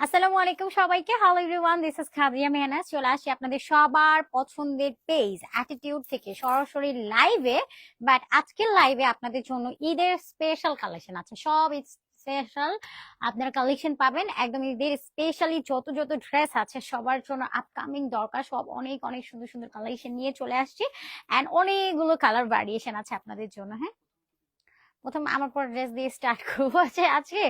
আসসালামু আলাইকুম সবাইকে। Hello everyone this is Khadiya Mehnaz চলে আসি আপনাদের সবার পছন্দের পেজ অ্যাটিটিউড থেকে। সরাসরি লাইভে বাট আজকের লাইভে আপনাদের জন্য ঈদের স্পেশাল কালেকশন আছে। সব স্পেশাল আপনারা কালেকশন পাবেন। একদম ঈদের স্পেশালি যত যত ড্রেস আছে, সবার জন্য আপকামিং দরকার। সব অনেক অনেক সুন্দর সুন্দর কালেকশন নিয়ে চলে আসছি। অ্যান্ড অনেকগুলো কালার ভ্যারিয়েশন আছে আপনাদের জন্য হ্যাঁ? প্রথম আমার পরা ড্রেস দিয়ে স্টার্ট করব। আছে আজকে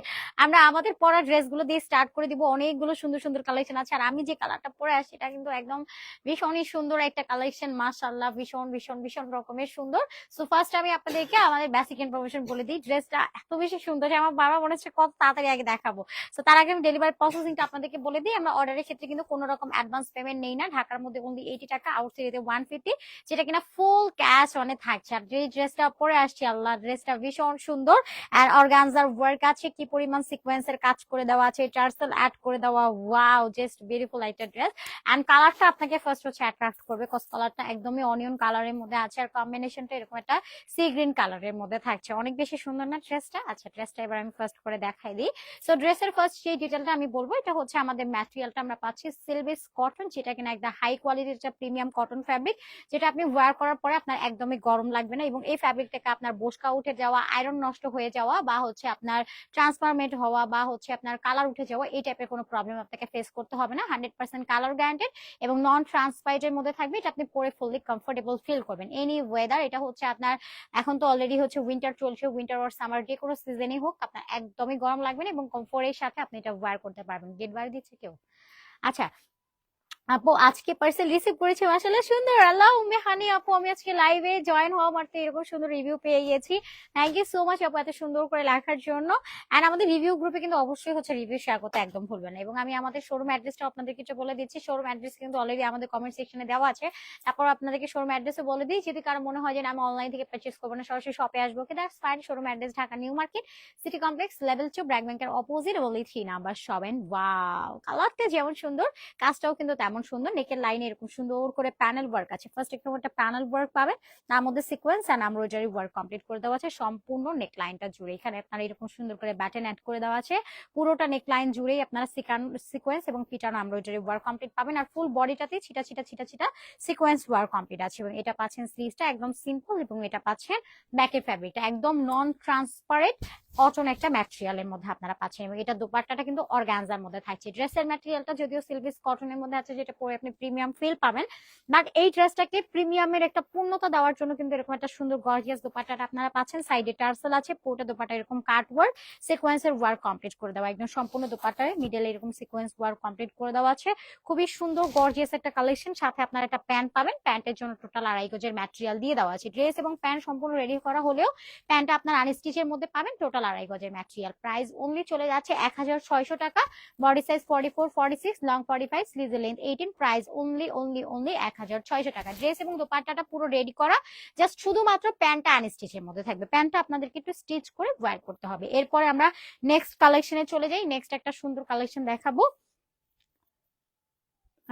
আমরা আমাদের পরা ড্রেসগুলো দিয়ে স্টার্ট করে দিব। অনেকগুলো সুন্দর সুন্দর কালেকশন আছে। আর আমি যে কালারটা পরে আসি, এটা কিন্তু একদম ভীষণই সুন্দর একটা কালেকশন মাশাল্লাহ ভীষণ ভীষণ ভীষণ রকমের সুন্দর। সো ফার্স্ট আমি আপনাদেরকে আমাদের বেসিক ইনফরমেশন বলে দিই। ড্রেসটা এত বেশি সুন্দর যে আমার বাবা মনে হচ্ছে কত তাড়াতাড়ি আগে দেখাবো। তো তার আগে আমি ডেলিভারি প্রসেসিংটা আপনাদেরকে বলে দিই। আমরা অর্ডারের ক্ষেত্রে কিন্তু কোনো রকম অ্যাডভান্স পেমেন্ট নেই না। ঢাকার মধ্যে অনলি এইটি টাকা আউটসাইডে ওয়ান ফিফটি যেটা কিনা ফুল ক্যাশ অনে থাকছে। আর যে ড্রেসটা পরে আসছি, আল্লাহ ড্রেসটা ভীষণ সুন্দর। আর অর্গানজার ওয়ার্ক আছে, কি পরিমাণ সিকোয়েন্সের কাজ করে দেওয়া আছে টার্সেল অ্যাড করে দেওয়া ওয়াও জাস্ট বিউটিফুল একটা ড্রেস এন্ড কালারটা আপনাকে ফার্স্ট হচ্ছে অ্যাট্রাক্ট করবে কস কালারটা একদমই অনিয়ন কালারের মধ্যে আছে, আর কম্বিনেশনটা এরকম একটা সি গ্রিন কালারের মধ্যে থাকছে। অনেক বেশি সুন্দর না ড্রেসটা আচ্ছা ড্রেসটা এবার আমি ফার্স্ট করে দেখাই দিই। সো ড্রেসের ফার্স্ট যে ডিটেলটা আমি বলব, এটা হচ্ছে আমাদের ম্যাটেরিয়ালটা আমরা পাচ্ছি সিলভিস কটন যেটা কিনা একদম হাই কোয়ালিটির একটা প্রিমিয়াম কটন ফ্যাব্রিক যেটা আপনি ওয়্যার করার পরে আপনার একদমই গরম লাগবে না এবং এই ফ্যাব্রিকটাকে আপনার বসকা উঠে যাওয়া আয়রন নষ্ট হয়ে যাওয়া বা হচ্ছে আপনার ট্রান্সফারমেন্ট হওয়া বা হচ্ছে আপনার কালার উঠে যাওয়া, এই টাইপের কোনো প্রবলেম আপনাকে ফেস করতে হবে না। হান্ড্রেড পার্সেন্ট কালার গ্যারান্টেড এবং নন ট্রান্সপাইট এর মধ্যে থাকবে, এটা আপনি পরে ফুললি কমফোর্টেবল ফিল করবেন। এনি ওয়েদার এটা হচ্ছে আপনার, এখন তো অলরেডি হচ্ছে উইন্টার চলছে উইন্টার অর সামার যে কোনো সিজনই হোক, আপনার একদমই গরম লাগবে না এবং কমফোর্টের সাথে আপনি এটা ওয়্যার করতে পারবেন। গেট বার দিচ্ছে কেউ? আচ্ছা আপু, আজকে পার্সেল রিসিভ করেছি আসলে সুন্দর। আল্লাহ উম্মে, হানি আপু, আমি আজকে লাইভে জয়েন হওয়া মাত্র এরকম সুন্দর রিভিউ পেয়ে গেছি। থ্যাংক ইউ সো মাচ আপু এত সুন্দর করে লেখার জন্য। এন্ড আমাদের রিভিউ গ্রুপে কিন্তু অবশ্যই হচ্ছে রিভিউ শেয়ার করতে একদম ভুলবেন না। এবং আমি আমাদের শোরুম অ্যাড্রেসটা আপনাদের কিছু বলে দিচ্ছি। শোরুম অ্যাড্রেস কিন্তু অলরেডি আমাদের কমেন্ট সেকশনে দেওয়া আছে। তারপর আপনাদেরকে শোরুম অ্যাড্রেসে বলে দিই। যদি কারও মনে হয় যে আমি অনলাইন থেকে পারচেস করব না, সরাসরি শপে আসব কি that's fine showroom address Dhaka new market city complex level two BRAC ব্যাংকের অপোজিট বলি থ্রি নাম্বার সেভেন ওয়াও কালারটা যেমন সুন্দর কাজটাও কিন্তু তেমন সুন্দর নেকের লাইনে এরকম সুন্দর করে প্যানেল ওয়ার্ক আছে। ফার্স্ট একটু একটা প্যানেল ওয়ার্ক পাবেন তার মধ্যে sequence and embroidery work complete করে দেওয়া আছে। সম্পূর্ণ নেক লাইনটা জুড়ে। এখানে আপনারা এরকম সুন্দর করে ব্যাটেন অ্যাড করে দেওয়া আছে। পুরোটা নেক লাইন জুড়েই আপনারা সিকোয়েন্স এবং পিটানো এমব্রয়ডারি ওয়ার্ক কমপ্লিট পাবেন। আর ফুল বডিটাতে ছিটা ছিটা ছিটা ছিটা সিকোয়েন্স ওয়ার্ক কমপ্লিট আছে। এবং এটা পাচ্ছেন স্লিভসটা একদম সিম্পল এবং এটা পাচ্ছেন ব্যাকের ফ্যাব্রিকটা একদম নন ট্রান্সপারেন্ট কটন একটা ম্যাটেরিয়ালের মধ্যে আপনারা পাচ্ছেন। এবং এটা দোপাট্টাটা কিন্তু অর্গানজার মধ্যে থাকছে। ড্রেসের ম্যাটেরিয়ালটা যদিও সিলভিস কটনের মধ্যে আছে যেটা পরে আপনি প্রিমিয়াম ফিল পাবেন। বাট এই ড্রেসটাকে প্রিমিয়ামের একটা পূর্ণতা দেওয়ার জন্য কিন্তু এরকম একটা সুন্দর গর্জিয়াস দোপাট্টাটা আপনারা পাচ্ছেন। সাইডে টার্সেল আছে, পুরোটা দোপাট্টা এরকম কাট ওয়ার্ক সিকোয়েন্সের ওয়ার্ক কমপ্লিট করে দেওয়া। একদম সম্পূর্ণ দোপাট্টায় মিডলে এরকম সিকোয়েন্স ওয়ার্ক কমপ্লিট করে দেওয়া আছে। খুবই সুন্দর গর্জিয়াস একটা কালেকশন সাথে আপনারা একটা প্যান্ট পাবেন। প্যান্টের জন্য টোটাল আড়াই গজের ম্যাটেরিয়াল দিয়ে দেওয়া আছে। ড্রেস এবং প্যান্ট সম্পূর্ণ রেডি করা হলেও প্যান্টটা আপনার আনস্টিচের মধ্যে পাবেন। টোটাল আড়াই গজের ম্যাটেরিয়াল প্রাইস অনলি চলে যাচ্ছে এক হাজার ছয়শো টাকা। Body size forty four forty six long forty five স্লিজের length eighteen price only only only এক হাজার ছয়শো টাকা। ড্রেস এবং দোপাট্টাটা পুরো রেডি করা। জাস্ট শুধুমাত্র প্যান্টটা আনস্টিচের মধ্যে থাকবে। প্যান্টটা আপনাদেরকে একটু স্টিচ করে ওয়্যার করতে হবে। এরপরে আমরা নেক্সট কালেকশনে চলে যাই। নেক্সট একটা সুন্দর কালেকশন দেখাবো।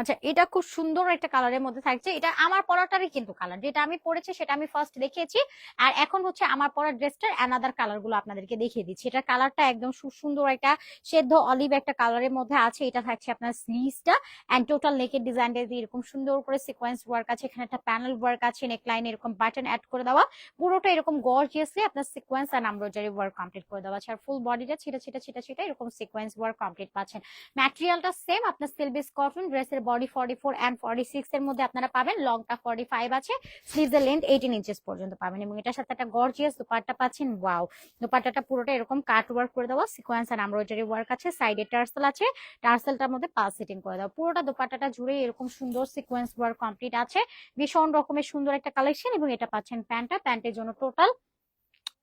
আচ্ছা এটা খুব সুন্দর একটা কালারের মধ্যে থাকছে। এটা আমার পরাটারই কিন্তু কালার যেটা আমি পরেছি, সেটা আমি ফার্স্ট দেখিয়েছি। আর এখন হচ্ছে আমার পরা ড্রেসটার অ্যানাদার কালারগুলো আপনাদেরকে দেখিয়ে দিচ্ছি। এটা কালারটা একদম সুন্দর একটা সেদ্ধ অলিভ একটা কালারের মধ্যে আছে। এটা থাকছে আপনার স্লিভসটা অ্যান্ড টোটাল নেকের ডিজাইনটা দিয়ে এরকম সুন্দর করে সিকোয়েন্স ওয়ার্ক আছে। এখানে একটা প্যানেল ওয়ার্ক আছে নেক লাইন এরকম বাটন অ্যাড করে দেওয়া। পুরোটা এরকম গর্জিয়াসলি আপনার sequence and embroidery work complete করে দেওয়া আছে। আর ফুল বডিটা ছিটা ছিটা ছিটা ছিটা এরকম সিকোয়েন্স ওয়ার্ক কমপ্লিট পাচ্ছেন। ম্যাটেরিয়ালটা সেম আপনার সিলভিস কটন ড্রেসের body forty four and forty six এর মধ্যে আপনারা পাবেন। লংটা ফর্টি ফাইভ আছে। স্লিভস এর লেন্থ এইটিন ইঞ্চেস পর্যন্ত পাবেন এবং এটার সাথে একটা গর্জিয়াস দুপাট্টা পাচ্ছেন। ওয়াও দুপাট্টাটা পুরোটা এরকম কাট ওয়ার্ক করে দেওয়া। সিকোয়েন্স আর এমব্রয়ডারি ওয়ার্ক আছে। সাইডে টার্সেল আছে। টার্সেলটার মধ্যে পাল সেটিং করে দেওয়া। পুরোটা দুপাট্টাটা জুড়ে এরকম সুন্দর সিকোয়েন্স ওয়ার্ক কমপ্লিট আছে। ভীষণ রকমের সুন্দর একটা কালেকশন এবং এটা পাচ্ছেন প্যান্টটা। প্যান্টের জন্য টোটাল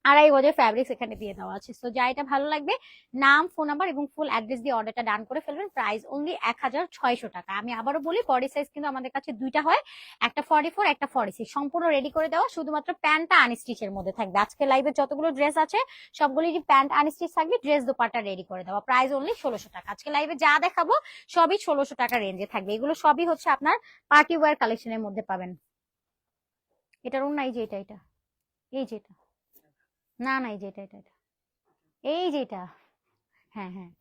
আড়াই গজের ফ্যাব্রিক্স এখানে দিয়ে দেওয়া আছে। সো যা এটা ভালো লাগবে, নাম ফোন নাম্বার এবং ফুল অ্যাড্রেস দিয়ে অর্ডারটা ডান করে ফেলবেন প্রাইস অনলি এক হাজার ছয়শো টাকা। আমি আবারও বলি বডি সাইজ কিন্তু আমাদের কাছে দুইটা হয়, একটা ফর্টি ফোর একটা ফর্টি সিক্স সম্পূর্ণ রেডি করে দেওয়া, শুধুমাত্র প্যান্টটা আনস্টিচের মধ্যে থাকবে। আজকে লাইভে যতগুলো ড্রেস আছে সবগুলোরই প্যান্ট আনস্টিচ থাকবে? ড্রেস দোপাটা রেডি করে দেওয়া। প্রাইস অনলি ষোলোশো টাকা। আজকে লাইভে যা দেখাবো, সবই ষোলোশো টাকা রেঞ্জে থাকবে। এগুলো সবই হচ্ছে আপনার পার্টি ওয়ার কালেকশনের মধ্যে পাবেন। এটার অন্য, এই যে এটা এটা, এই যেটা না না, এই যেটা এটা এটা এই যেটা হ্যাঁ হ্যাঁ।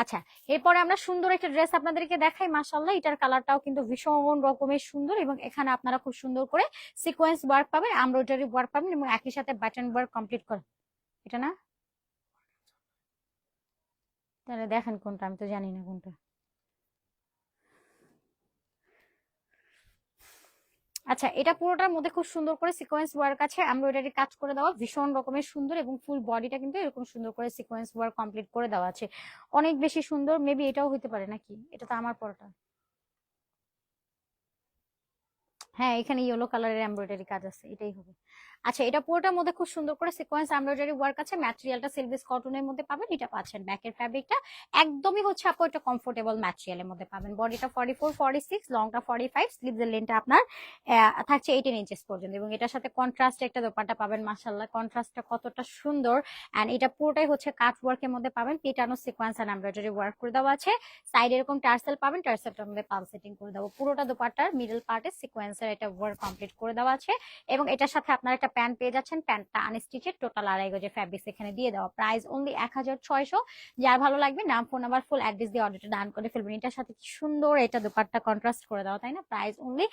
আচ্ছা এরপরে আমরা সুন্দর একটা ড্রেস আপনাদেরকে দেখাই। মাসাল্লাহ এটার কালারটাও কিন্তু ভীষণ রকমের সুন্দর এবং এখানে আপনারা খুব সুন্দর করে সিকোয়েন্স ওয়ার্ক পাবেন এমব্রয়ডারি ওয়ার্ক পাবেন এবং একই সাথে বাটন ওয়ার্ক কমপ্লিট করে এটা না? তাহলে দেখেন কোনটা, আমি তো জানি না কোনটা। আচ্ছা এটা পুরোটার মধ্যে খুব সুন্দর করে সিকোয়েন্স ওয়ার্ক আছে। এমব্রয়ডারি কাজ করে দেওয়া, ভীষণ রকমের সুন্দর এবং ফুল বডিটা কিন্তু এরকম সুন্দর করে সিকোয়েন্স ওয়ার্ক কমপ্লিট করে দেওয়া আছে। অনেক বেশি সুন্দর মেবি এটাও হইতে পারে নাকি? এটা তো আমার পরোটা। হ্যাঁ এখানে ইয়েলো কালারের এমব্রয়ডারি কাজ আছে, এটাই হবে। আচ্ছা এটা পুরোটার মধ্যে খুব সুন্দর করে সিকোয়েন্স এমব্রয়ডারি ওয়ার্ক আছে ম্যাটেরিয়ালটা সিলভিস কটনের মধ্যে পাবেন, এটা পাচ্ছেন ব্যাকের ফ্যাব্রিকটা একদমই হচ্ছে আপু একটা কমফোর্টেবল ম্যাটেরিয়ালের মধ্যে পাবেন। বডিটা ফর্টি ফোর ফর্টি সিক্স লংটা ফর্টি ফাইভ স্লিভসের লেনটা আপনার থাকছে এইটিন ইঞ্চেস পর্যন্ত। এবং এটার সাথে কন্ট্রাস্ট একটা দোপাট্টা পাবেন মাসাল্লাহ কন্ট্রাস্টটা কতটা সুন্দর। অ্যান্ড এটা পুরোটাই হচ্ছে কাট ওয়ার্কের মধ্যে পাবেন, পিটানো সিকোয়েন্স অ্যান্ড এমব্রয়ডারি ওয়ার্ক করে দেওয়া আছে। সাইডে এরকম টার্সেল পাবেন, টার্সেলটার মধ্যে পাল সেটিং করে দেবো। পুরোটা দোপাট্টার মিডল পার্টে সিকোয়েন্সের এটা ওয়ার্ক কমপ্লিট করে দেওয়া আছে এবং এটার সাথে আপনার একটা প্যান্ট পেয়ে যাচ্ছেন। প্যান্টটা আনস্টিচের টোটাল আড়াই গজের ফ্যাব্রিক্স এখানে দিয়ে দেওয়া। প্রাইস অনলি এক হাজার ছয়শো। যার ভালো লাগবে নাম ফোন নাম্বার ফুল অ্যাড্রেস দিয়ে অর্ডারটা ডান করে ফেলবেন। এটার সাথে কি সুন্দর এটা দোপাট্টা কন্ট্রাস্ট করে দেওয়া, তাই না? প্রাইস অনলি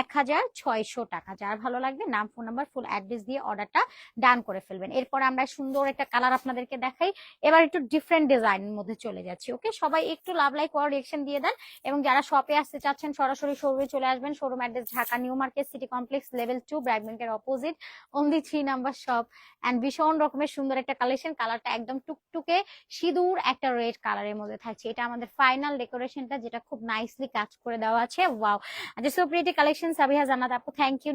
এক হাজার ছয়শো টাকা। যার ভালো লাগবে নাম ফোন নাম্বার ফুল অ্যাড্রেস দিয়ে অর্ডারটা ডান করে ফেলবেন। এরপর আমরা সুন্দর একটা কালার আপনাদেরকে দেখাই। এবার একটু ডিফারেন্ট ডিজাইনের মধ্যে চলে যাচ্ছি ওকে সবাই একটু লাভ লাইক রিয়েকশন দিয়ে দেন এবং যারা শপে আসতে চাচ্ছেন, সরাসরি শোরুমে চলে আসবেন। Showroom address Dhaka new market city complex level two BRAC ব্যাংকের opposite only three number shop and ভীষণ রকমের সুন্দর একটা কালেকশন কালারটা একদম টুকটুকে সিঁদুর একটা রেড কালারের মধ্যে থাকছে। এটা আমাদের ফাইনাল ডেকোরেশনটা যেটা খুব নাইসলি কাজ করে দেওয়া আছে। ওয়াও আচ্ছা সো প্রিটি কালেকশন সাবিহা জান্নাত আপু থ্যাংক ইউ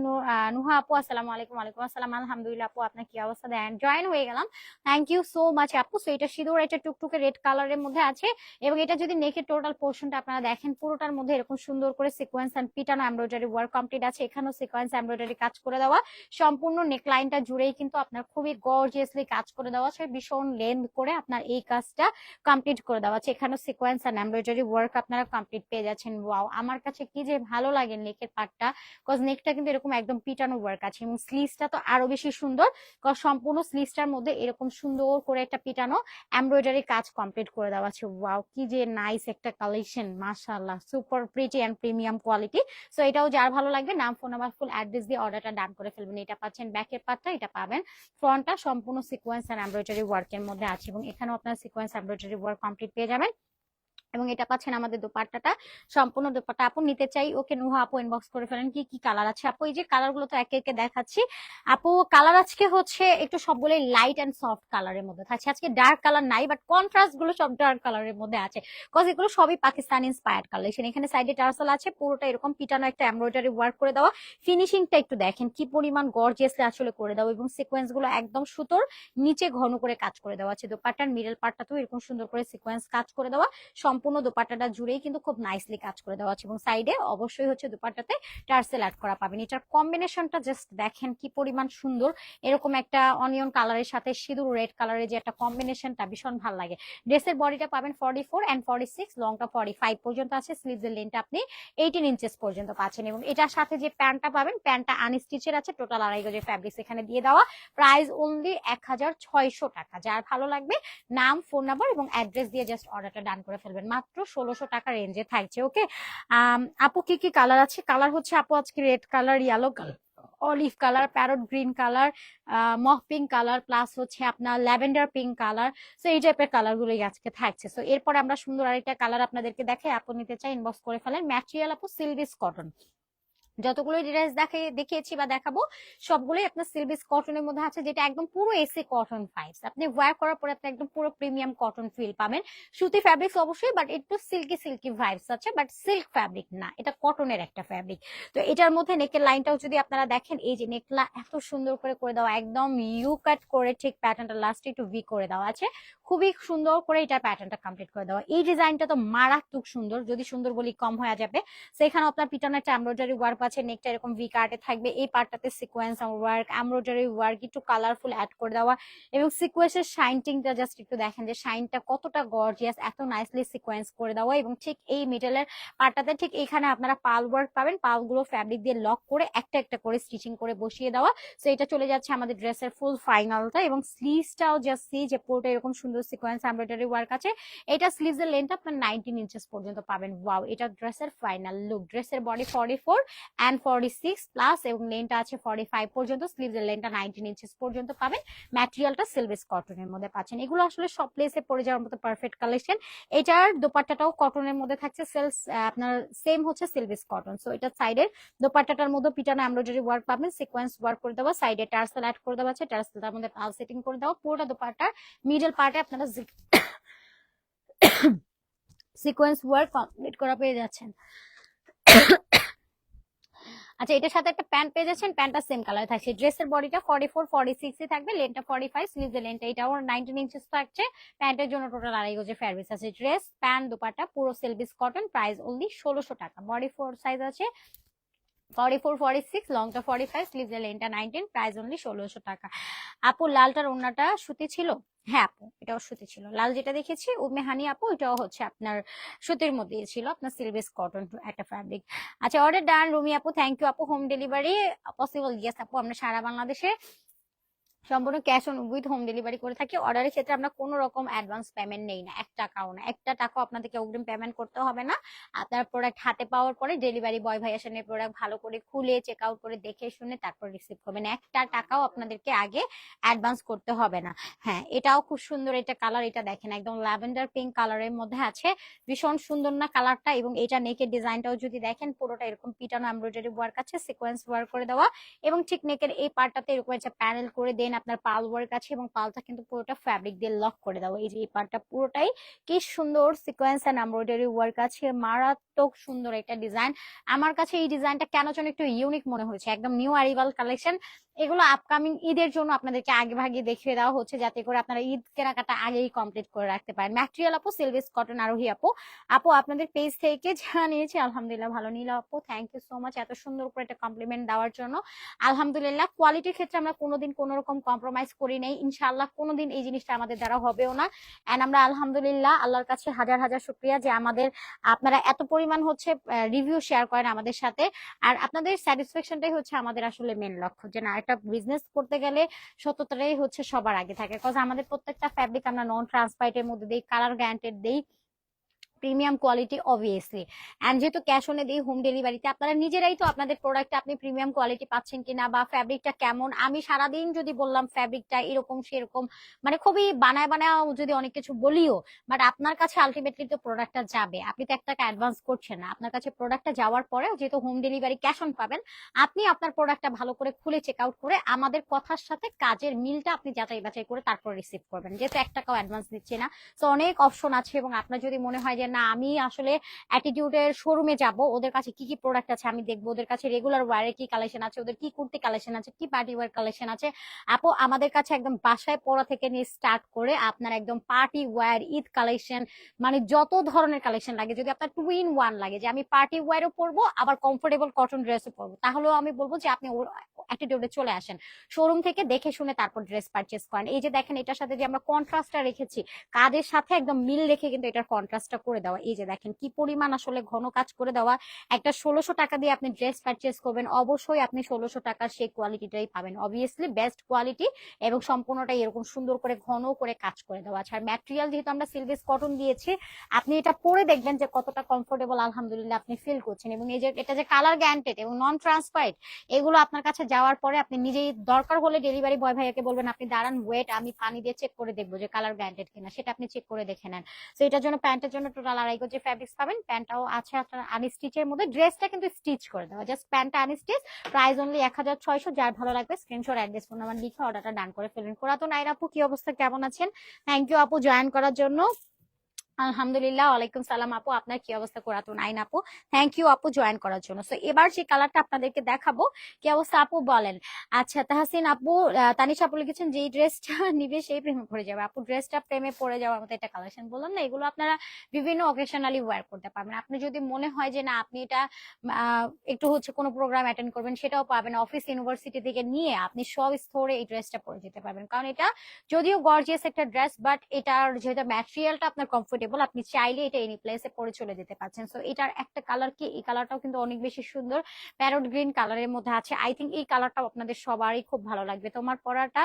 নুহা আপু, আসসালামু আলাইকুম, ওয়ালাইকুম আসসালাম। আলহামদুলিল্লাহ আপু, আপনার কি অবস্থা? দেন জয়েন হয়ে গেলাম। থ্যাংক ইউ সো মাচ আপু। সো এটা সিঁদুর, এটা টুকটুকে রেড কালারের মধ্যে আছে এবং এটা যদি নেকের টোটাল পোর্শনটা আপনারা দেখেন, পুরোটার মধ্যে এরকম সুন্দর করে সিকোয়েন্স এন্ড পিটানো এমব্রয়ডারি ওয়ার্ক কমপ্লিট আছে, এখানেও সিকোয়েন্স এমব্রয়ডারি কাজ করে দেওয়া। সম্পূর্ণ নেকলাইনটা জুড়েই কিন্তু আপনার খুবই গর্জিয়াসলি কাজ করে দেওয়া আছে। ভীষণ লেন্থ করে আপনার এই কাজটা কমপ্লিট করে দেওয়া আছে। এখানেও সিকোয়েন্স এন্ড এমব্রয়ডারি ওয়ার্ক আপনারা কমপ্লিট পেয়ে যাচ্ছেন। ওয়াও আমার কাছে কি যে ভালো লাগে নেকের পার্টটা কজ নেকটা কিন্তু এরকম একদম পিটানো ওয়ার্ক আছে এবং স্লিভসটা তো আরও বেশি সুন্দর। কজ সম্পূর্ণ স্লিভসটার মধ্যে এরকম সুন্দর করে একটা পিটানো এমব্রয়ডারি কাজ কমপ্লিট করে দেওয়া আছে। ওয়াও কি যে নাইস একটা কালেকশন মাশাআল্লাহ! Super pretty and premium quality so এটাও যার ভালো লাগবে, নাম ফোন নাম্বার ফুল অ্যাড্রেস দিয়ে অর্ডারটা ডান করে ফেলবেন। এটা পাচ্ছেন ব্যাকের পার্টটা এটা পাবেন ফ্রন্টটা সম্পূর্ণ সিকোয়েন্স অ্যান্ড এমব্রয়ডারি ওয়ার্কের মধ্যে আছে এবং এখানেও আপনার সিকোয়েন্স এমব্রয়ডারি ওয়ার্ক কমপ্লিট পেয়ে যাবেন। এবং এটা পাচ্ছেন আমাদের দোপাট্টাটা। সম্পূর্ণ দোপাট্টা আপু নিতে চাই। ওকে নুহা আপু ইনবক্স করে ফেলেন কি কি কালার আছে? আপু, এই যে কালারগুলো তো একে একে দেখাচ্ছি। আপু কালার আজকে হচ্ছে একটু সবগুলোই লাইট এন্ড সফট কালারের মধ্যে থাকছে। আজকে ডার্ক কালার নাই বাট কন্ট্রাস্টগুলো সব ডার্ক কালারের মধ্যে আছে। কজ এগুলো সবই পাকিস্তান ইন্সপায়ার্ড কালেকশন এখানে সাইডে টার্সেল আছে, পুরোটা এরকম পিটানো একটা এমব্রয়ডারি ওয়ার্ক করে দেওয়া। ফিনিশিংটা একটু দেখেন, কি পরিমাণ গর্জিয়াসলি আসলে করে দেওয়া এবং সিকোয়েন্সগুলো একদম সুতোর নিচে ঘন করে কাজ করে দেওয়া আছে। দোপাট্টার মিডল তো এরকম সুন্দর করে সিকোয়েন্স কাজ করে দেওয়া। সম্পূর্ণ দোপাট্টাটা জুড়েই কিন্তু খুব নাইসলি কাজ করে দেওয়া আছে এবং সাইডে অবশ্যই হচ্ছে দোপাট্টাতে টার্সেল অ্যাড করা পাবেন। এটার কম্বিনেশনটা জাস্ট দেখেন কি পরিমাণ সুন্দর। এরকম একটা অনিয়ন কালারের সাথে সিঁদুর রেড কালারের যে একটা কম্বিনেশনটা ভীষণ ভালো লাগে। ড্রেসের বডিটা পাবেন forty four and forty six লংটা forty five পর্যন্ত আছে। স্লিভসের লেনটা আপনি এইটিন ইঞ্চেস পর্যন্ত পাচ্ছেন এবং এটার সাথে যে প্যান্টটা পাবেন, প্যান্টটা আনস্টিচের আছে। টোটাল আড়াই গজের ফ্যাব্রিক্স এখানে দিয়ে দেওয়া। প্রাইস অনলি এক হাজার ছয়শো টাকা। যার ভালো লাগবে, নাম ফোন নাম্বার এবং অ্যাড্রেস দিয়ে জাস্ট অর্ডারটা ডান করে ফেলবেন। মাত্র ষোলোশো টাকা রেঞ্জে থাকছে ওকে আপু কি কি কালার আছে? কালার হচ্ছে আপু আজকে red colour yellow colour olive colour parrot green colour mauve pink colour plus হচ্ছে আপনার ল্যাভেন্ডার পিঙ্ক কালার সো এই টাইপের কালার গুলোই আজকে থাকছে। সো এরপর আমরা সুন্দর আরেকটা কালার আপনাদেরকে দেখে আপু নিতে চাই ইনবক্স করে ফেলেন। ম্যাটেরিয়াল আপু সিলভিস কটন যতগুলো ড্রেস দেখে, দেখিয়েছি বা দেখাবো, সবগুলোই আপনার সিলভিস কটনের মধ্যে আছে, যেটা একদম পুরো এসি কটন ফাইভস আপনি ওয়্যার করার পরে আপনি একদম পুরো প্রিমিয়াম কটন ফিল পাবেন। সুতি ফ্যাব্রিক্স অবশ্যই বাট একটু সিল্কি সিল্কি ভাইবস আছে বাট সিল্ক ফ্যাব্রিক না, এটা কটনের একটা ফ্যাব্রিক তো এটার মধ্যে নেকের লাইনটাও যদি আপনারা দেখেন, এই যে নেকলা এত সুন্দর করে করে দেওয়া, একদম ইউ কাট করে ঠিক প্যাটার্নটা লাস্টে একটু ভি করে দেওয়া আছে। খুবই সুন্দর করে এটা প্যাটার্নটা কমপ্লিট করে দেওয়া। এই ডিজাইনটা তো মারাত্মক সুন্দর, যদি সুন্দর বলি কম হয়ে যাবে। সেখানে আপনার পিটানো একটা এমব্রয়ডারি ওয়ার্ক পাচ্ছেন নেকটা এরকম ভি কাটে থাকবে। এই পার্টটাতে সিকোয়েন্স ওয়ার্ক এমব্রয়ডারি ওয়ার্ক একটু কালারফুল অ্যাড করে দেওয়া। এবং সিকোয়েন্সের শাইনটিংটা জাস্ট একটু দেখেন যে শাইনটা কতটা গর্জিয়াস এত নাইসলি সিকোয়েন্স করে দেওয়া। এবং ঠিক এই মিডলের পার্টটাতে ঠিক এখানে আপনারা পাল ওয়ার্ক পাবেন। পালগুলো ফ্যাব্রিক দিয়ে লক করে একটা একটা করে স্টিচিং করে বসিয়ে দেওয়া। সো এটা চলে যাচ্ছে আমাদের ড্রেসের ফুল ফাইনালটা এবং স্লিভসটাও জাস্ট সি যে পুরোটা এরকম সুন্দর সিকোয়েন্স এমব্রয়ডারি ওয়ার্ক আছে। এটা স্লিভস এর লেন্থ আপনার নাইনটিন ইঞ্চেস পর্যন্ত পাবেন। ওয়াও এটা ড্রেসের ফাইনাল লুক ড্রেসের body forty four and forty six plus এবং লেনটা আছে ফর্টি ফাইভ পর্যন্ত স্লিভস এর লেনটা নাইনটিন ইঞ্চেস পর্যন্ত পাবেন। ম্যাটেরিয়ালটা সিলভেস কটনের মধ্যে পাচ্ছেন। এগুলো আসলে সব প্লেসে পরে যাওয়ার মতো পারফেক্ট কালেকশন এটার দোপাট্টাটাও কটনের মধ্যে থাকছে। সেলস আপনার সেম হচ্ছে সিলভেস কটন সো এটা সাইডের দোপাট্টাটার মধ্যে পিটানো এমব্রয়ডারি ওয়ার্ক পাবেন। সিকোয়েন্স ওয়ার্ক করে দেওয়া। সাইডে টার্সেল অ্যাড করে দেওয়া আছে। টার্সেলটার মধ্যে পাল সেটিং করে দেওয়া। পুরোটা দোপাট্টার মিডল পার্টে আপনারা সিকোয়েন্স ওয়ার্ক কমপ্লিট করা পেয়ে যাচ্ছেন। আচ্ছা এটার সাথে একটা প্যান্ট পেয়ে যাচ্ছেন, প্যান্টটা সেম কালার থাকছে। ড্রেসের বডিটা ফর্টি ফোর ফর্টি সিক্স থাকবে লেনটা ফর্টি ফাইভ স্লিভের লেনটা এটাও নাইনটিন ইঞ্চেস থাকছে। প্যান্টের জন্য টোটাল আড়াই গজে ফ্যাব্রিক্স আছে। ড্রেস প্যান্ট দুপাটা পুরো সেলভিস কটন প্রাইস অনলি ষোলোশো টাকা। বডি ফোর সাইজ আছে ফর্টি ফোর ফর্টি সিক্স লংটা ফর্টি ফাইভ স্লিভের লেনটা নাইনটিন প্রাইস অনলি ষোলোশো টাকা। আপু, লালটার ওনাটা সুতি ছিল? হ্যাঁ আপু, এটাও সুতি ছিল। লাল যেটা দেখেছি উমে হানি আপু, এটাও হচ্ছে আপনার সুতির মধ্যে ছিল, আপনার সিলভেস কটন একটা ফ্যাব্রিক আচ্ছা অর্ডার ডান রুমি আপু থ্যাংক ইউ আপু হোম ডেলিভারি পসিবল ইয়েস আপু, আমরা সারা বাংলাদেশে সম্পূর্ণ cash on with home delivery করে থাকি। অর্ডারের ক্ষেত্রে আমরা কোনো রকম অ্যাডভান্স পেমেন্ট নেই না এক টাকাও না। একটা টাকাও আপনাদেরকে অগ্রিম পেমেন্ট করতে হবে না। আপনার প্রোডাক্ট হাতে পাওয়ার পরে ডেলিভারি বয় ভাই আসেন প্রোডাক্ট ভালো করে খুলে চেক আউট করে দেখে শুনে তারপর রিসিভ করবেন। একটা টাকাও আপনাদেরকে আগে অ্যাডভান্স করতে হবে না। হ্যাঁ এটাও খুব সুন্দর এটা কালার এটা দেখেন একদম ল্যাভেন্ডার পিঙ্ক কালারের মধ্যে আছে। ভীষণ সুন্দর না কালারটা এবং এটা নেকের ডিজাইনটাও যদি দেখেন, পুরোটা এরকম পিটানো এমব্রয়ডারি ওয়ার্ক আছে সিকোয়েন্স ওয়ার্ক করে দেওয়া। এবং ঠিক নেকের এই পার্টটাতে এরকম একটা প্যানেল করে দেন আপনার পাল ওয়ার্ক আছে এবং পালটা কিন্তু পুরোটা ফ্যাব্রিক দিয়ে লক করে দেওয়া এই যে এই পার্টটা পুরোটাই কি সুন্দর সিকোয়েন্স এন্ড এমব্রয়ডারি ওয়ার্ক আছে। মারাত্মক সুন্দর একটা ডিজাইন আমার কাছে এই ডিজাইনটা কেন যেন একটু ইউনিক মনে হয়েছে। একদম নিউ আরিভাল কালেকশন এগুলো আপকামিং ঈদের জন্য আপনাদেরকে আগে ভাগে দেখিয়ে দেওয়া হচ্ছে যাতে করে আপনারা ঈদ কেনাকাটা আগেই কমপ্লিট করে রাখতে পারেন। ম্যাটেরিয়াল আপু সিলভিস কটন আরোহী আপু। আপু, আপনাদের পেজ থেকে যা নিয়েছি আলহামদুলিল্লাহ ভালো। নিল আপু থ্যাংক ইউ সো মাচ এত সুন্দর করে একটা কমপ্লিমেন্ট দেওয়ার জন্য। আলহামদুলিল্লাহ কোয়ালিটির ক্ষেত্রে আমরা কোনোদিন কোনো রকম কম্প্রোমাইজ করি নাই। ইনশাআল্লাহ কোনোদিন এই জিনিসটা আমাদের দ্বারা হবেও না। এন্ড আমরা আলহামদুলিল্লাহ আল্লাহর কাছে হাজার হাজার শুক্রিয়া যে আমাদের, আপনারা এত পরিমাণ হচ্ছে রিভিউ শেয়ার করেন আমাদের সাথে। আর আপনাদের স্যাটিসফ্যাকশনটাই হচ্ছে আমাদের আসলে মেন লক্ষ্য। যে না, একটা বিজনেস করতে গেলে সততাটাই হচ্ছে সবার আগে থাকে। কজ আমাদের প্রত্যেকটা ফ্যাব্রিক আমরা নন ট্রান্সপারেন্টের মধ্যে দিই কালার গ্যারান্টেড দিই। প্রিমিয়াম কোয়ালিটি অবভিয়াসলি অ্যান্ড যেহেতু ক্যাশ অনে দিই হোম ডেলিভারিতে আপনারা নিজেরাই তো আপনাদের প্রোডাক্টে আপনি প্রিমিয়াম কোয়ালিটি পাচ্ছেন কিনা বা ফ্যাব্রিকটা কেমন? আমি সারাদিন যদি বললাম ফ্যাব্রিকটা এরকম সেরকম মানে খুবই বানায় বানায় যদি অনেক কিছু বলিও বাট আপনার কাছে আলটিমেটলি তো প্রোডাক্টটা যাবে। আপনি তো একটা অ্যাডভান্স করছেন না। আপনার কাছে প্রোডাক্টটা যাওয়ার পরে যেহেতু হোম ডেলিভারি ক্যাশ অন পাবেন, আপনি আপনার প্রোডাক্টটা ভালো করে খুলে চেক আউট করে আমাদের কথার সাথে কাজের মিলটা আপনি যাচাই বাছাই করে তারপর রিসিভ করবেন। যেহেতু এক টাকাও অ্যাডভান্স দিচ্ছি না। তো অনেক অপশন আছে এবং আপনার যদি মনে হয় যে না, আমি আসলে অ্যাটিটিউডের শোরুমে যাব, ওদের কাছে কি কি প্রোডাক্ট আছে আমি দেখব, ওদের কাছে রেগুলার ওয়ারের কি কালেকশন আছে, ওদের কি কুর্তি কালেকশন আছে, কি পার্টি ওয়ার কালেকশন আছে। আপু, আমাদের কাছে একদম বাসায় পড়া থেকে নিয়ে স্টার্ট করে আপনার একদম পার্টি ওয়ার ঈদ কালেকশন মানে যত ধরনের কালেকশন লাগে, যদি আপনার টু ইন ওয়ান লাগে, যে আমি পার্টি ওয়ারও পরবো, আবার কমফোর্টেবল কটন ড্রেসও পরবো, তাহলেও আমি বলব যে আপনি অ্যাটিটিউডে চলে আসেন। শোরুম থেকে দেখে শুনে তারপর ড্রেস পারচেস করেন। এই যে দেখেন, এটার সাথে যে আমরা কন্ট্রাস্টটা রেখেছি কাজের সাথে একদম মিল রেখে কিন্তু এটার কন্ট্রাস্টটা করে দেওয়া। এই যে দেখেন কি পরিমাণ আসলে ঘন কাজ করে দেওয়া। একটা ষোলোশো টাকা দিয়ে আপনি ড্রেস পারচেস করবেন। অবশ্যই আপনি ষোলোশো টাকার সেই কোয়ালিটিটাই পাবেন। অবভিয়াসলি বেস্ট কোয়ালিটি এবং সম্পূর্ণটাই এরকম সুন্দর করে ঘন করে কাজ করে দেওয়া। আর ম্যাটেরিয়াল যেহেতু আমরা সিলভেস কটন দিয়েছি, আপনি এটা পরে দেখবেন যে কতটা কমফোর্টেবল আলহামদুলিল্লাহ, আপনি ফিল করছেন। এবং এই যে, এটা যে কালার গ্যারান্টেড এবং নন ট্রান্সপারেন্ট এগুলো আপনার কাছে যাওয়ার পরে আপনি নিজেই দরকার হলে ডেলিভারি বয় ভাইয়াকে বলবেন, আপনি দাঁড়ান ওয়েট আমি পানি দিয়ে চেক করে দেখব যে কালার গ্যারান্টেড কিনা। সেটা আপনি চেক করে দেখে নেন। তো এটার জন্য প্যান্টের জন্য টোটাল আড়াই গজ ফ্যাব্রিক্স পাবেন, প্যান্টটাও আছে আপনার আনস্টিচের মধ্যে। ড্রেসটা কিন্তু স্টিচ করে দেওয়া। জাস্ট প্যান্টটা আনস্টিচ প্রাইস অনলি এক হাজার ছয়শো। যার ভালো লাগবে স্ক্রিনশট অ্যাড্রেস ফোন নাম্বার লিখে অর্ডারটা ডান করে ফেলেন। কোরা তো নাইরা আপু, কি অবস্থা? কেমন আছেন? থ্যাংক ইউ আপু জয়েন করার জন্য। আলহামদুলিল্লাহ, ওয়ালাইকুম সালাম আপু। আপনার কি অবস্থা করাতুন আইন আপু? থ্যাংক ইউ আপু জয়েন করার জন্য। সো এবার যে কালারটা আপনাদেরকে দেখাবো, কি অবস্থা আপু বলেন? আচ্ছা তাহসিন আপু তানিশা আপু লিখেছেন যে ড্রেসটা নিবে সেই প্রেমে পড়ে যাবে। আপু ড্রেসটা প্রেমে পড়ে যাওয়ার মতো একটা কালেকশন বললাম না, এগুলো আপনারা বিভিন্ন অকেশনালি ওয়্যার করতে পারবেন। আপনি যদি মনে হয় যে না, আপনি এটা একটু হচ্ছে কোনো প্রোগ্রাম অ্যাটেন্ড করবেন, সেটাও পাবেন। অফিস ইউনিভার্সিটি থেকে নিয়ে আপনি সব স্তরে এই ড্রেসটা পরে যেতে পারবেন। কারণ এটা যদিও গর্জিয়াস একটা ড্রেস বাট এটার যেহেতু ম্যাটেরিয়ালটা আপনার কমফোর্টেবল আপনি চাইলে এটা এনি প্লেসে পরে চলে যেতে পারছেন। সো এটার একটা কালার কি? এই কালারটাও কিন্তু অনেক বেশি সুন্দর। প্যারট গ্রিন কালারের মধ্যে আছে। আই থিঙ্ক এই কালারটাও আপনাদের সবারই খুব ভালো লাগবে। তোমার পরাটা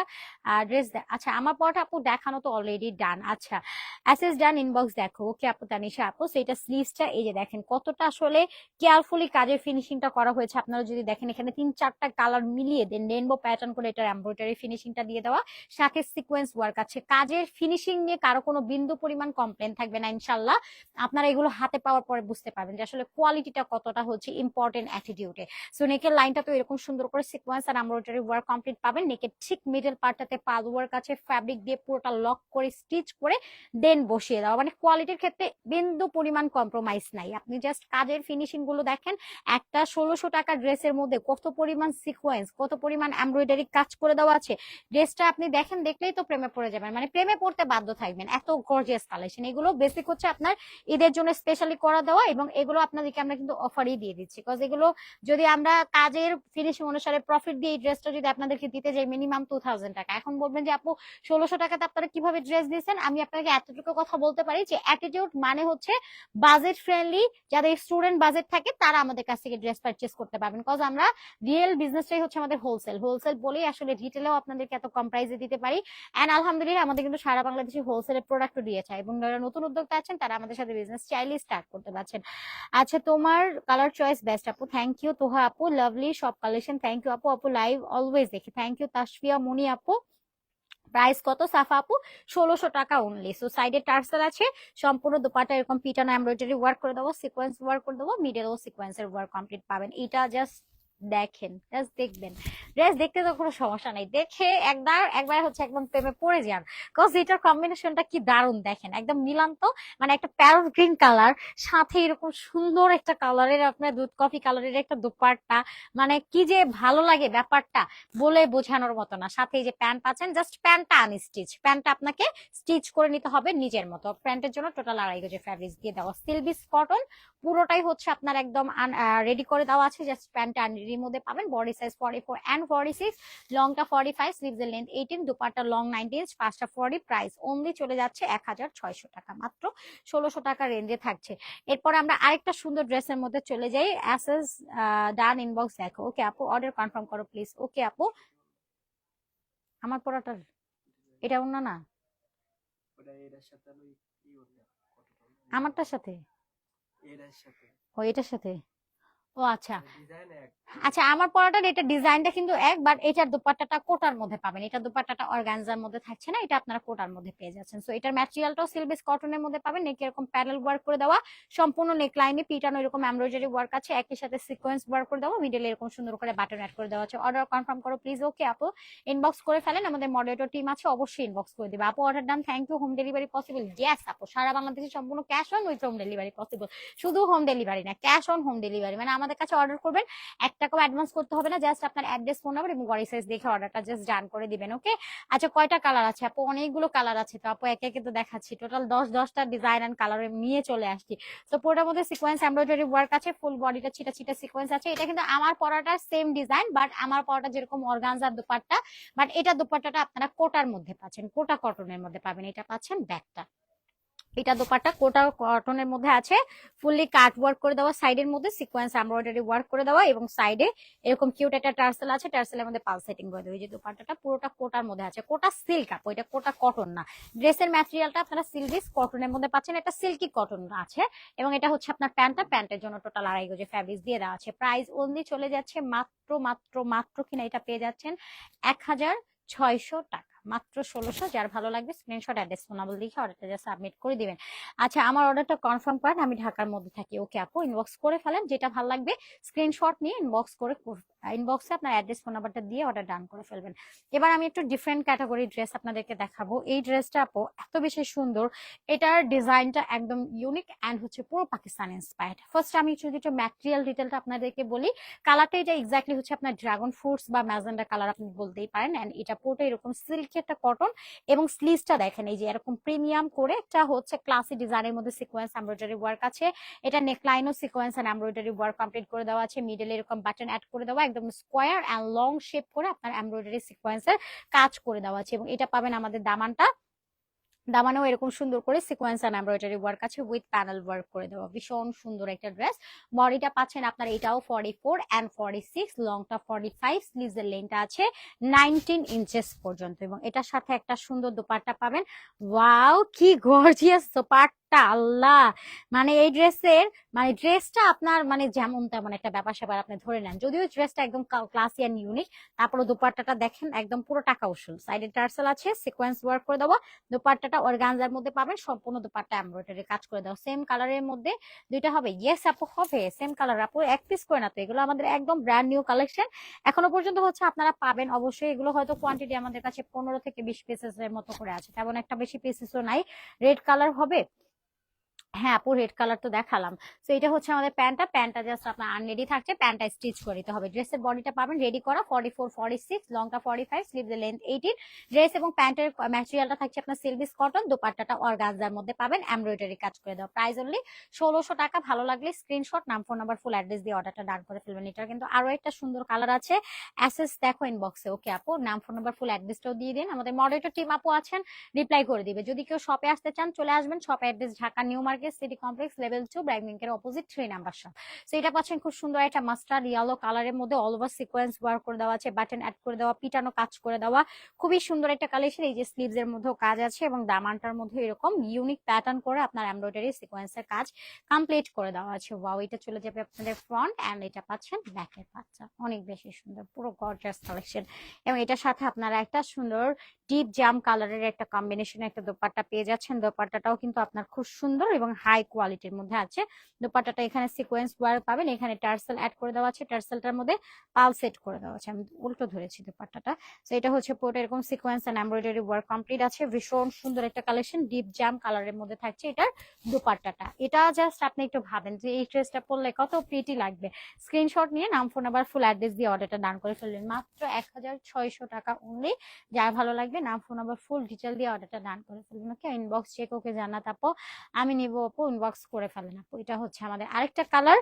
ড্রেস আচ্ছা আমার পরাটা আপু দেখানো তো অলরেডি ডান আচ্ছা অ্যাসেস ডান ইনবক্স দেখো। ওকে আপু, তানিশা আপু সেটা স্লিভসটা এই যে দেখেন, কতটা আসলে কেয়ারফুলি কাজের ফিনিশিংটা করা হয়েছে। আপনারা যদি দেখেন, এখানে তিন চারটা কালার মিলিয়ে দেন রেনবো প্যাটার্ন করে এটার এমব্রয়ডারি ফিনিশিংটা দিয়ে দেওয়া। সাথে সিকোয়েন্স ওয়ার্ক আছে। কাজের ফিনিশিং নিয়ে কারও কোনো বিন্দু পরিমাণ কমপ্লেন থাকবে না, ইনশাল্লাহ। আপনারা এগুলো হাতে পাওয়ার পরে বুঝতে পারবেন যে আসলে কোয়ালিটিটা কতটা হচ্ছে ইম্পর্টেন্ট অ্যাটিটিউডে সো নেকের লাইনটা তো এরকম সুন্দর করে সিকোয়েন্স আর এমব্রয়ডারি ওয়ার্ক কমপ্লিট পাবেন। নেকের ঠিক মিডল পার্টটাতে পাল ওয়ার্ক আছে ফ্যাব্রিক দিয়ে পুরোটা লক করে স্টিচ করে দেন বসিয়ে দেওয়া। মানে কোয়ালিটির ক্ষেত্রে বিন্দু পরিমাণ কম্প্রোমাইজ নাই। আপনি জাস্ট কাজের ফিনিশিংগুলো দেখেন, একটা ষোলোশো টাকা ড্রেসের মধ্যে কত পরিমাণ সিকোয়েন্স কত পরিমাণ এমব্রয়ডারি কাজ করে দেওয়া আছে। ড্রেসটা আপনি দেখেন, দেখলেই তো প্রেমে পড়ে যাবেন। মানে প্রেমে পড়তে বাধ্য থাকবেন। এত গর্জিয়াস কালেকশন এগুলো বেসিক হচ্ছে আপনার ঈদের জন্য স্পেশালি করা দেওয়া এবং এগুলো আপনাদেরকে আমরা কিন্তু অফারই দিয়ে দিচ্ছি। বিকজ এগুলো যদি আমরা কাজের ফিনিশিং অনুসারে প্রফিট দিয়ে এই ড্রেসটা যদি আপনাদেরকে দিতে যাই মিনিমাম টু টাকা। এখন বলবেন যে, আপু, ষোলোশো টাকাতে আপনারা কীভাবে ড্রেস দিয়েছেন? আমি আপনাকে এতটুকু কথা বলতে পারি যে অ্যাটিটিউড মানে হচ্ছে বাজেট ফ্রেন্ডলি যাদের স্টুডেন্ট বাজেট থাকে, তারা আমাদের কাছ থেকে ড্রেস পারচেস করতে পারবেন। কজ আমরা রিয়েল বিজনেসটাই হচ্ছে আমাদের হোলসেল হোলসেল বলেই আসলে রিটেলেও আপনাদেরকে এত কম প্রাইসে দিতে পারি। অ্যান্ড আলহামদুলিল্লাহ আমাদের কিন্তু সারা বাংলাদেশে হোলসেলের প্রোডাক্টও দিয়েছে এবং যারা নতুন উদ্যোক্তা আছেন, তারা আমাদের সাথে বিজনেস চাইলে স্টার্ট করতে পারছেন। আচ্ছা তোমার কালার চয়েস বেস্ট আপু থ্যাংক ইউ তোহা আপু লাভলি সব কালেকশন থ্যাংক ইউ আপু আপু লাইভ অলওয়েজ দেখি। থ্যাংক ইউ তাসফিয়া, মুনি আপু প্রাইস কত, সাফা আপু, ষোলোশো টাকা অনলি সো সাইডে টার্সেল আছে, সম্পূর্ণ দুপাটা এরকম পিটানো এমব্রয়ডারি ওয়ার্ক করে দেবো সিকোয়েন্স ওয়ার্ক করে দেবো মিডেলও সিকোয়েন্সের ওয়ার্ক কমপ্লিট পাবেন। এটা জাস্ট দেখেন জাস্ট দেখবেন। ড্রেস দেখতে তো কোনো সমস্যা নাই। দেখে একবার একবার হচ্ছে একদম প্রেমে পড়ে যান। কজ এটার কম্বিনেশনটা কি দারুণ, দেখেন। একদম মিলান্ত মানে একটা প্যারট গ্রিন কালার সাথে এরকম সুন্দর একটা কালারের আপনার দুধ কফি কালারের একটা দুপাট্টা। মানে কি যে ভালো লাগে ব্যাপারটা বলে বোঝানোর মতো না। সাথে এই যে প্যান্ট পাচ্ছেন জাস্ট প্যান্টটা আনস্টিচ প্যান্টটা আপনাকে স্টিচ করে নিতে হবে নিজের মতো। প্যান্টের জন্য টোটাল আড়াই গজে ফ্যাব্রিক দিয়ে দেওয়া। সিলবিস কটন পুরোটাই হচ্ছে আপনার একদম রেডি করে দেওয়া আছে। জাস্ট প্যান্ট আনরির মধ্যে পাবেন body size forty four and forty six লংটা forty five sleeves এর length eighteen dupatta long ninety inch পাঁচটা ফর্টি প্রাইস অনলি চলে যাচ্ছে এক হাজার ছয়শো টাকা মাত্র ষোলোশো টাকা রেঞ্জে থাকছে। এরপরে আমরা আরেকটা সুন্দর ড্রেসের মধ্যে চলে যাই অ্যাসেস ডান ইনবক্স দেখো। ওকে আপু অর্ডার কনফার্ম করো প্লিজ ওকে আপু। আমার পড়াটার এটা অন্য না? আমারটার সাথে। ও এটার সাথে? ও আচ্ছা। আচ্ছা আমার পরাটার এটা ডিজাইনটা কিন্তু এক বাট এটার দুপাট্টাটা কোটার মধ্যে পাবেন। এটা দুপাট্টাটা অর্গানজার মধ্যে থাকছে না এটা আপনারা কোটার মধ্যে পেয়ে যাচ্ছেন। সো এটার ম্যাটেরিয়ালটাও সিলবেস কটনের মধ্যে পাবেন। নেক এরকম প্যানেল ওয়ার্ক করে দেওয়া সম্পূর্ণ নেক লাইনে পিটানো এরকম এমব্রয়ডারি ওয়ার্ক আছে। একই সাথে সিকোয়েন্স ওয়ার্ক করে দেওয়া মিডলে এরকম সুন্দর করে বাটন অ্যাড করে দেওয়া আছে। অর্ডার কনফার্ম করো প্লিজ ওকে আপু। ইনবক্স করে ফেলেন আমাদের মডারেটর টিম আছে অবশ্যই ইনবক্স করে দিবে। আপু order done thank you home delivery possible yes আপু সারা বাংলাদেশে সম্পূর্ণ cash on with home delivery possible শুধু হোম ডেলিভারি না ক্যাশ অন হোম ডেলিভারি মানে আমাদের কাছে অর্ডার করবেন। এক টাকাও অ্যাডভান্স করতে হবে না জাস্ট আপনার অ্যাড্রেস ফোন নাম্বার এবং বডি সাইজ দেখে অর্ডারটা জাস্ট ডান করে দিবেন ওকে আচ্ছা কয়টা কালার আছে? আপু, অনেকগুলো কালার আছে তো, আপু, একে একে তো দেখাচ্ছি। টোটাল দশ, দশটা ডিজাইন অ্যান্ড কালার নিয়ে চলে আসছি। তো পুরোটার মধ্যে সিকোয়েন্স এমব্রয়ডারি ওয়ার্ক আছে ফুল বডিটা ছিটা ছিটা সিকোয়েন্স আছে। এটা কিন্তু আমার পরাটার সেম ডিজাইন বাট আমার পরাটা যেরকম অর্গানজার দুপাট্টা বাট এটা দুপাট্টাটা আপনারা কোটার মধ্যে পাচ্ছেন, কোটা কটনের মধ্যে পাবেন। এটা পাচ্ছেন ব্যাগটা। এটা দোপাট্টা, কোটা কটনের মধ্যে আছে। ফুললি কাট ওয়ার্ক করে দেওয়া সাইডের মধ্যে সিকোয়েন্স এমব্রয়ডারি ওয়ার্ক করে দেওয়া এবং সাইডে এরকম কিউট একটা টার্সেল আছে টার্সেলের মধ্যে পাল সেটিং করে দেওয়া। এই যে দোপাট্টাটা পুরোটা কোটার মধ্যে আছে। কোটা সিল্ক আপু এটা কোটা কটন না। ড্রেসের ম্যাটেরিয়ালটা আপনারা সিলভিস কটনের মধ্যে পাচ্ছেন। এটা সিল্কি কটন আছে এবং এটা হচ্ছে আপনার প্যান্টটা। প্যান্টের জন্য টোটাল আড়াই গজে ফ্যাব্রিক দিয়ে দেওয়া আছে। প্রাইস অনলি চলে যাচ্ছে মাত্র মাত্র মাত্র কিনা এটা পেয়ে যাচ্ছেন এক হাজার ছয়শো টাকা। মাত্র ষোলোশো, যার ভালো লাগবে স্ক্রিনশট অ্যাড্রেস ফোন নাম্বার লিখে অর্ডারটা জাস্ট সাবমিট করে দিবেন। আচ্ছা আমার অর্ডারটা কনফার্ম করেন, আমি ঢাকার মধ্যে থাকি। ওকে আপু ইনবক্স করে ফেলেন, যেটা ভালো লাগবে স্ক্রিনশট নিয়ে ইনবক্স করে ইনবক্সে আপনার অ্যাড্রেস ফোন নাম্বারটা দিয়ে অর্ডার ডান করে ফেলবেন। এবার আমি একটু ডিফারেন্ট ক্যাটাগরি ড্রেস আপনাদেরকে দেখাবো। এই ড্রেসটা আপু, এত বেশি সুন্দর। এটার ডিজাইনটা একদম ইউনিক অ্যান্ড হচ্ছে পুরো পাকিস্তান ইন্সপায়ার্ড ফার্স্ট আমি যদি একটু ম্যাটেরিয়াল ডিটেলটা আপনাদেরকে বলি। কালারটা এটা এক্স্যাক্টলি হচ্ছে আপনার ড্রাগন ফ্রুটস বা ম্যাজেন্ডা কালার আপনি বলতেই পারেন অ্যান্ড এটা পুরোটা এরকম সিল্কি একটা কটন এবং স্লিভসটা দেখেন, এই যে এরকম প্রিমিয়াম করে একটা হচ্ছে ক্লাসি ডিজাইনের মধ্যে সিকোয়েন্স এমব্রয়ডারি ওয়ার্ক আছে। এটা নেকলাইনও sequence and embroidery work complete করে দেওয়া আছে। মিডল এরকম বাটন অ্যাড করে দেওয়া, একদম স্কোয়ার অ্যান্ড লং শেপ করে আপনার এমব্রয়ডারি সিকোয়েন্সের কাজ করে দেওয়া আছে এবং এটা পাবেন আমাদের দামানটা। দামানেও এরকম সুন্দর করে সিকোয়েন্স অ্যান্ড এমব্রয়ডারি ওয়ার্ক আছে উইথ প্যানেল ওয়ার্ক করে দেওয়া। ভীষণ সুন্দর একটা ড্রেস বডিটা পাচ্ছেন আপনার এটাও forty four and forty six লংটা forty five sleeves এর লেনটা আছে নাইনটিন ইঞ্চেস পর্যন্ত এবং এটার সাথে একটা সুন্দর দোপাট্টা পাবেন। ওয়াও কি গর্জিয়াস দোপাট্টা! আল্লাহ। মানে এই ড্রেসের মানে ড্রেসটা আপনার মানে যেমন তেমন একটা ব্যাপার স্যাপার আপনি ধরে নেন। যদিও ড্রেসটা একদম ক্লাসি অ্যান্ড ইউনিক তারপরে দোপাট্টাটা দেখেন, একদম পুরো টাকা উসুল। সাইডে টার্সেল আছে সিকোয়েন্স ওয়ার্ক করে দেবো। দোপাট্টাটা অর্গানজার মধ্যে পাবেন, সম্পূর্ণ দোপাট্টা এমব্রয়ডারি কাজ করে দাও সেম কালারের মধ্যে দুইটা হবে। ইয়েস আপু, হবে। সেম কালার আপু, এক পিস করে না তো। এগুলো আমাদের একদম ব্র্যান্ড নিউ কালেকশন এখনও পর্যন্ত হচ্ছে আপনারা পাবেন। অবশ্যই এগুলো হয়তো কোয়ান্টিটি আমাদের কাছে পনেরো থেকে বিশ পিসেস এর মতো করে আছে। তেমন একটা বেশি পিসেসও নাই। রেড কালার হবে। হ্যাঁ আপু রেড কালার তো দেখালাম। তো এটা হচ্ছে আমাদের প্যান্টটা। প্যান্টটা জাস্ট আপনার আনরেডি থাকছে। প্যান্টটা স্টিচ করে দিতে হবে। ড্রেসের বডিটা পাবেন রেডি করা ফর্টি ফোর ফর্টি সিক্স লংটা ফর্টি ফাইভ স্লিভের লেন্থ এইটিন ড্রেস এবং প্যান্টের ম্যাটেরিয়ালটা থাকছে আপনার সিলভিস কটন দোপাট্টাটা অর্গানজার মধ্যে পাবেন। এমব্রয়ডারি কাজ করে দেওয়া। প্রাইস অনলি ষোলোশো টাকা। ভালো লাগলে স্ক্রিনশট নাম ফোন নাম্বার ফুল অ্যাড্রেস দিয়ে অর্ডারটা ডান করে ফেলবেন। এটার কিন্তু আরও একটা সুন্দর কালার আছে। অ্যাসেস দেখো ইনবক্সে ওকে আপু, নাম ফোন নাম্বার ফুল অ্যাড্রেসটাও দিয়ে দিন। আমাদের মডারেটর টিম আপু আছেন রিপ্লাই করে দিবে। যদি কেউ শপে আসতে চান, চলে আসবেন। Shop address Dhaka new market city complex level two ব্র্যাগমিংকের opposite three number shop so এটা পাচ্ছেন খুব সুন্দর একটা মাস্টার্ড ইয়েলো কালারের মধ্যে অল ওভার সিকোয়েন্স ওয়ার্ক করে দেওয়া আছে বাটন অ্যাড করে দেওয়া, পিটানো কাজ করে দেওয়া। খুবই সুন্দর একটা কালেকশন এই যে স্লিভস এর মধ্যেও কাজ আছে এবং দামানটার মধ্যে এরকম ইউনিক প্যাটার্ন করে আপনার এমব্রয়ডারি সিকোয়েন্সের কাজ কমপ্লিট করে দেওয়া আছে। ওয়াও এটা চলে যাবে আপনাদের ফ্রন্ট অ্যান্ড এটা পাচ্ছেন ব্যাকের বাচ্চা অনেক বেশি সুন্দর, পুরো গর্জাস কালেকশন এবং এটার সাথে আপনারা একটা সুন্দর ডিপ জাম কালারের একটা কম্বিনেশন একটা দোপাট্টা পেয়ে যাচ্ছেন। দোপাট্টাটাও কিন্তু আপনার খুব সুন্দর এবং হাই কোয়ালিটির মধ্যে আছে। দোপাট্টাটা এখানে সিকোয়েন্স ওয়ার্ক পাবেন। এখানে টার্সেল অ্যাড করে দেওয়া আছে। টার্সেলটার মধ্যে পাল সেট করে দেওয়া আছে। আমি উল্টো ধরেছি দোপাট্টাটা। তো এটা হচ্ছে পুরোটা এরকম sequence and embroidery work complete আছে। ভীষণ সুন্দর একটা কালেকশন ডিপ জাম কালারের মধ্যে থাকছে এটার দোপাট্টাটা। এটা জাস্ট আপনি একটু ভাবেন যে এই ড্রেসটা পরলে কত প্রিটি লাগবে। স্ক্রিনশট নিয়ে নাম ফোন আবার ফুল অ্যাড্রেস দিয়ে অর্ডারটা ডান করে ফেলবেন। মাত্র এক হাজার ছয়শো টাকা অনলি যা ভালো লাগবে নাম ফোন আবার ফুল ডিটেল দিয়ে অর্ডারটা ডান করে ফেলবেন ওকে ইনবক্স চেক ওকে জানা আপু। আমি নিব আপু ইনবক্স করে ফেলেন আপু। এটা হচ্ছে আমাদের আরেকটা কালার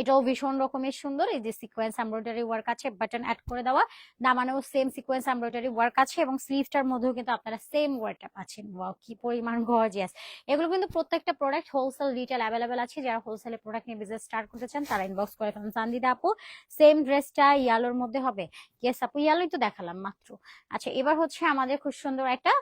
এটাও ভীষণ রকমের সুন্দর। এই যে সিকোয়েন্স এমব্রয়ডারি ওয়ার্ক আছে বাটন অ্যাড করে দেওয়া। দামানেও সেম সিকোয়েন্স এমব্রয়ডারি ওয়ার্ক আছে এবং স্লিভটার মধ্যেও কিন্তু আপনারা সেম ওয়ার্কটা পাচ্ছেন। কি পরিমাণ গর্জিয়াস এগুলো কিন্তু প্রত্যেকটা প্রোডাক্ট হোলসেল রিটেল অ্যাভেলেবেল আছে। যারা হোলসেলে প্রোডাক্ট নিয়ে বিজনেস স্টার্ট করতে চান, তারা ইনবক্স করে ফেলেন সান্দিদা আপু সেম ড্রেসটা ইয়ালোর মধ্যে হবে? ইয়েস আপু, ইয়ালোই তো দেখালাম মাত্র। আচ্ছা এবার হচ্ছে আমাদের খুব সুন্দর একটা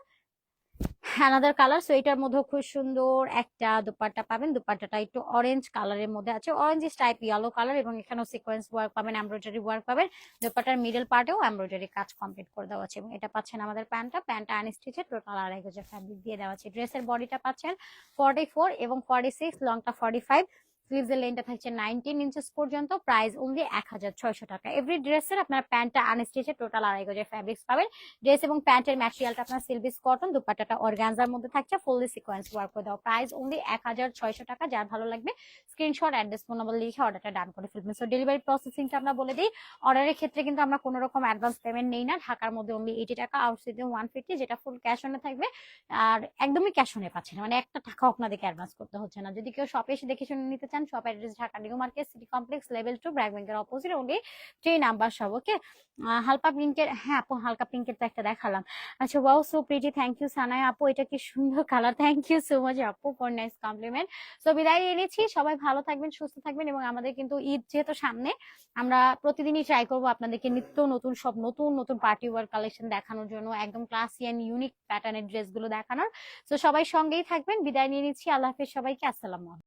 অ্যানাদার কালার সো এটার মধ্যে খুব সুন্দর একটা দুপাট্টা পাবেন। দুপাট্টাটা একটু অরেঞ্জ কালারের মধ্যে আছে। অরেঞ্জ টাইপ ইয়েলো কালার এবং এখানেও সিকোয়েন্স ওয়ার্ক পাবেন এমব্রয়ডারি ওয়ার্ক পাবেন। দুপাট্টার মিডল পার্টেও এমব্রয়ডারি কাজ কমপ্লিট করে দেওয়া আছে এবং এটা পাচ্ছেন আমাদের প্যান্টটা। প্যান্টটা আনস্টিচের টোটাল আড়াই গজের ফ্যাব্রিক দিয়ে দেওয়া আছে। ড্রেসের বডিটা পাচ্ছেন ফর্টি ফোর এবং ফর্টি সিক্স লংটা ফর্টি ফাইভ স্লিভস লেনটা থাকছে নাইনটিন ইঞ্চেস পর্যন্ত প্রাইস অনলি এক হাজার ছয়শো টাকা। এভরি ড্রেসের আপনার প্যান্টটা আনস্টিচের টোটাল আড়াই গজের ফ্যাব্রিক্স পাবেন। ড্রেস এবং প্যান্টের ম্যাটেরিয়ালটা আপনার সিলভিস কটন দুপাট্টাটা অর্গানজার মধ্যে থাকছে ফুললি সিকোয়েন্স ওয়ার্ক করে দেওয়া। প্রাইস অনলি এক হাজার ছয়শো টাকা, যার ভালো লাগবে স্ক্রিনশট অ্যাড্রেস ফোন নম্বর লিখে অর্ডারটা ডান করে ফেলবেন। সো ডেলিভারি প্রসেসিংটা আমরা বলে দিই অর্ডারের ক্ষেত্রে কিন্তু আমরা কোনো রকম অ্যাডভান্স পেমেন্ট নেই না। ঢাকার মধ্যে অনলি এইটি টাকা আউটসাইডে ওয়ান ফিফটি যেটা ফুল ক্যাশ অনে থাকবে। আর একদমই ক্যাশ অনে পাচ্ছেন মানে একটা টাকাও আপনাদেরকে অ্যাডভান্স করতে হচ্ছে না। যদি কেউ শপে এসে দেখে শুনে নিতে চান shop address Dhaka new market city complex level two BRAC ব্যাংকের অপোজিট অনলি থ্রি নাম্বার সব ওকে হালকা পিঙ্কের হ্যাঁ আপু হালকা পিঙ্কের তো একটা দেখালাম। আচ্ছা wow so pretty thank you Sanai আপু, এটা কি সুন্দর colour thank you so much আপু ফর নাইস কমপ্লিমেন্ট সো বিদায় নিচ্ছি, সবাই ভালো থাকবেন, সুস্থ থাকবেন, এবং আমাদের কিন্তু ঈদ যেহেতু সামনে, আমরা প্রতিদিনই ট্রাই করব আপনাদেরকে নিত্য নতুন, সব নতুন নতুন পার্টি ওয়ার কালেকশন দেখানোর জন্য, একদম ক্লাসি ইউনিক প্যাটার্নের ড্রেসগুলো দেখানোর। তো সবাই সঙ্গেই থাকবেন, বিদায় নিয়ে নিচ্ছি, আল্লাহ হাফেজ সবাইকে, আসসালাম